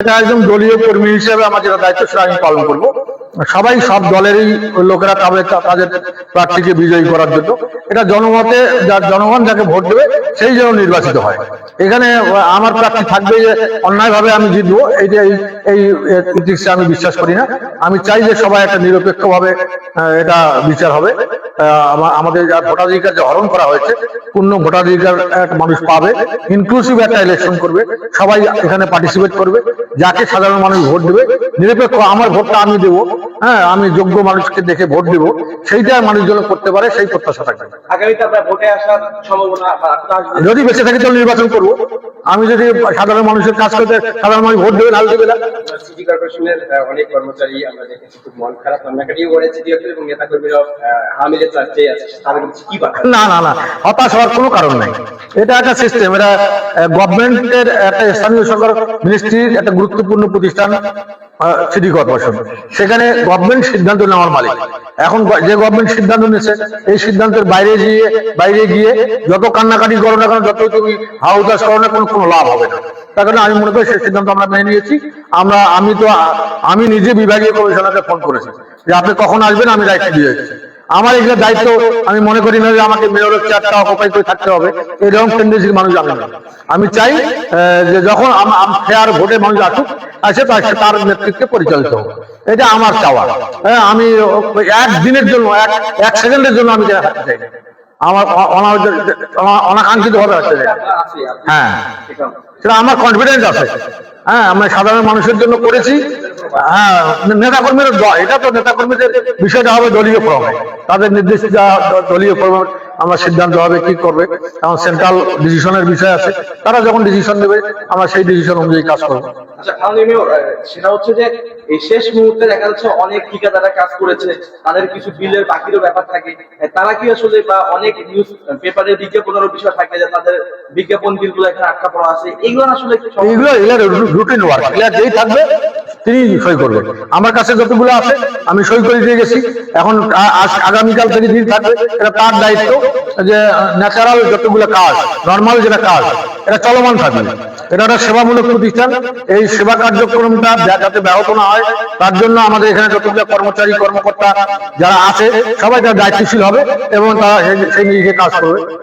একজন দলীয় কর্মী হিসেবে আমার যেটা দায়িত্ব সেটা আমি পালন করব। সবাই সব দলেরই লোকেরা তাদের তাদের প্রার্থীকে বিজয়ী করার জন্য। এটা জনমতে যার জনগণ যাকে ভোট দেবে, সেই যেন নির্বাচিত হয়। এখানে আমার প্রার্থী থাকবে যে অন্যায়ভাবে আমি জিতবো, এই যে এই ইতিহাসে আমি বিশ্বাস করি না। আমি চাই যে সবাই একটা নিরপেক্ষভাবে এটা বিচার হবে। আমাদের যা ভোটাধিকার যে হরণ করা হয়েছে, পূর্ণ ভোটাধিকার এক মানুষ পাবে ইনক্লুসিভ একটা ইলেকশন করবে। সবাই এখানে পার্টিসিপেট করবে, যাকে সাধারণ মানুষ ভোট দেবে। নিরপেক্ষ আমার ভোটটা আমি দেবো। হ্যাঁ আমি যোগ্য মানুষকে দেখে ভোট দেবো। সেইটা মানুষ যেন করতে পারে সেই প্রত্যাশা থাকবে? যদি বেঁচে থাকি তাহলে নির্বাচন করব। আমি যদি সাধারণ মানুষের কাজ করতে সাধারণ মানুষ ভোট দেবে নাল দেবে না। সিটি কর্পোরেশনের অনেক কর্মচারী আমরা দেখেছি খুব মন খারাপ কান্নাকাটিও করেছে এবং নেতা কর্মীরা হামিলের চার্চে আছে। তাদের কি না না না হতাশ হওয়ার কোনো কারণ নাই। এটা একটা সিস্টেম এটা গভর্নমেন্টের একটা স্থানীয় সরকার মিনিস্ট্রির একটা গুরুত্বপূর্ণ প্রতিষ্ঠান। City corporation. সেখানে গভর্নমেন্ট সিদ্ধান্ত নেওয়ার মালিক। এখন যে গভর্নমেন্ট সিদ্ধান্ত নিয়েছে, এই সিদ্ধান্তের বাইরে গিয়ে বাইরে গিয়ে যত কান্নাকাটি করো না কেন, যতই তুমি হাউদাস করো না কোনো কোনো লাভ হবে না। তার কারণে আমি মনে করি সেই সিদ্ধান্ত আমরা মেনে নিয়েছি। আমরা, আমি তো, আমি নিজে বিভাগীয় কমিশনারকে ফোন করেছি যে আপনি কখন আসবেন, আমি দায়িত্ব দিয়ে আমার এগুলো দায়িত্ব, আমি মনে করি না যে আমাকে মেয়রের চেয়ারটা অকুপাই করে থাকতে হবে। এরকম টেন্ডেন্সির মানুষ আমি আমি চাই যে যখন ফেয়ার ভোটে মানুষ আসুক, আসে তার তার নেতৃত্বে পরিচালিত হোক। এটা আমার চাওয়া। হ্যাঁ আমি এক দিনের জন্য, এক এক সেকেন্ডের জন্য আমি যেটা থাকতে চাই। আমার অনাকাঙ্ক্ষিত ভাবে আসতে চাই। হ্যাঁ। সেটা আমার কনফিডেন্স আছে। হ্যাঁ আমরা সাধারণ মানুষের জন্য করেছি। হ্যাঁ নেতা কর্মীর এটা তো নেতা কর্মীদের বিষয়টা হবে দলীয় প্রভাব। তাদের দ- দলীয় ফর্মে আমরা সিদ্ধান্ত হবে কি করবে। এখন সেন্ট্রাল ডিসিশনের বিষয় আছে। তারা যখন ডিসিশন নেবে আমরা সেই ডিসিশন অনুযায়ী কাজ করব। আচ্ছা সেটা হচ্ছে যে এই শেষ মুহূর্তে দেখা যাচ্ছে অনেক ঠিকাদাররা কাজ করেছে তাদের কিছু বিলের বাকিরও ব্যাপার থাকে। তারা কি আসলে বা অনেক নিউজ পেপারে বিজ্ঞাপনেরও বিষয় থাকে যে তাদের বিজ্ঞাপন বিলগুলো এখানে আটকা পড়া আছে? এগুলো আসলে এইগুলো এগুলো রুটিন ওয়ার্ক যেই থাকবে তিনি সই করবেন আমার কাছে যতগুলো আছে, আমি সই করে দিয়ে গেছি। এখন আগামীকাল থেকে যিনি থাকবে, এটা তার দায়িত্ব যে, ন্যাচারাল যতগুলো কাজ, নর্মাল যেটা কাজ, এটা চলমান থাকবে। এটা একটা সেবামূলক প্রতিষ্ঠান। এই সেবা কার্যক্রমটা যাতে ব্যাহত না হয়, তার জন্য আমাদের এখানে যতগুলো কর্মচারী, কর্মকর্তা যারা আছে, সবাই তার দায়িত্বশীল হবে এবং তারা সেই- সেই নিজে কাজ করবে।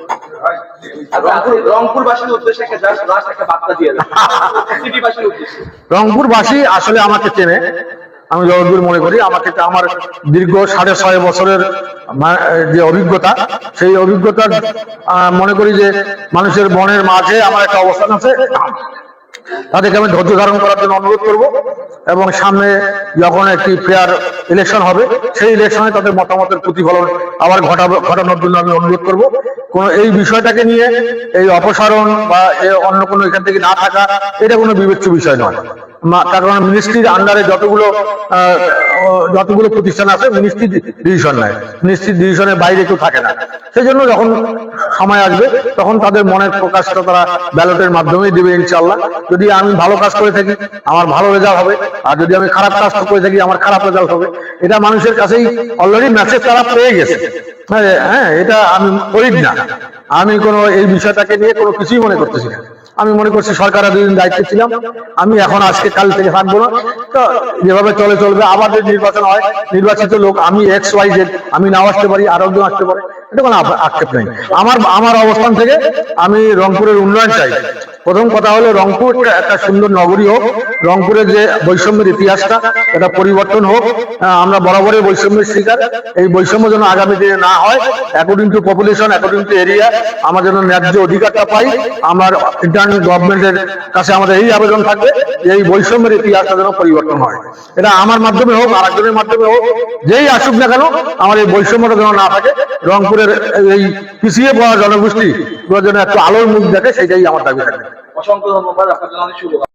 রংপুরবাসী আসলে আমাকে চেনে। আমি যতদূর মনে করি। আমাকে আমার দীর্ঘ সাড়ে ছয় বছরের যে অভিজ্ঞতা সেই অভিজ্ঞতার আহ, মনে করি যে মানুষের মনের মাঝে আমার একটা অবস্থান আছে। তাদেরকে আমি ধৈর্য ধারণ করার জন্য অনুরোধ করব। এবং সামনে যখন একটি ফেয়ার ইলেকশন হবে, সেই ইলেকশনে তাদের মতামতের প্রতিফলন আবার ঘটা, ঘটানোর জন্য আমি অনুরোধ করব। কোন এই বিষয়টাকে নিয়ে এই অপসারণ বা অন্য কোনো এখান থেকে না থাকা, এটা কোনো বিবেচ্য বিষয় নয়। কারণ মিনিস্ট্রির আন্ডারে যতগুলো যতগুলো প্রতিষ্ঠান আছে মিনিস্ট্রি ডিসিশন নেয়। মিনিস্ট্রি ডিসিশনের বাইরে কেউ থাকে না। সেই জন্য যখন সময় আসবে তখন তাদের মনের প্রকাশটা তারা ব্যালটের মাধ্যমেই দেবে ইনশাল্লাহ যদি আমি ভালো কাজ করে থাকি আমার ভালো রেজাল্ট হবে। আর যদি আমি খারাপ কাজ করে থাকি আমার খারাপ রেজাল্ট হবে। এটা মানুষের কাছেই অলরেডি মেসেজ তারা পেয়ে গেছে। হ্যাঁ, হ্যাঁ এটা আমি করি না। আমি কোনো এই বিষয়টাকে নিয়ে কোনো কিছুই মনে করতেছি না। আমি মনে করছি সরকারের দুদিন দায়িত্বে ছিলাম। আমি এখন আজকে কাল থেকে থাকব না। তো যেভাবে চলে চলবে আবার যদি নির্বাচন হয়। নির্বাচিত লোক, আমি এক্স ওয়াই জেড আমি নাও আসতে পারি আরও একজন আসতে পারে, এটা কোনো আক্ষেপ নেই। আমার আমার অবস্থান থেকে আমি রংপুরের উন্নয়ন চাই। প্রথম কথা হলো রংপুর একটা সুন্দর নগরী হোক, রংপুরের যে বৈষম্যের ইতিহাসটা, এটা পরিবর্তন হোক আমরা বরাবরই বৈষম্যের শিকার। এই বৈষম্য যেন আগামী দিনে না হয় according to population according to area আমরা যেন ন্যায্য অধিকারটা পাই, আমার ইন্টারনাল গভর্নমেন্টের কাছে আমাদের এই আবেদন থাকবে যে এই বৈষম্যের ইতিহাসটা যেন পরিবর্তন হয়। এটা আমার মাধ্যমে হোক আর একজনের মাধ্যমে হোক, যেই আসুক না কেন, আমার এই বৈষম্যটা যেন না থাকে, রংপুরের এই পিছিয়ে পড়া জনগোষ্ঠী, যেন একটু আলোর মুখ দেখে, সেটাই আমার দাবি থাকবে। অসংখ্য ধন্যবাদ আপনার জন্য অনেক শুভ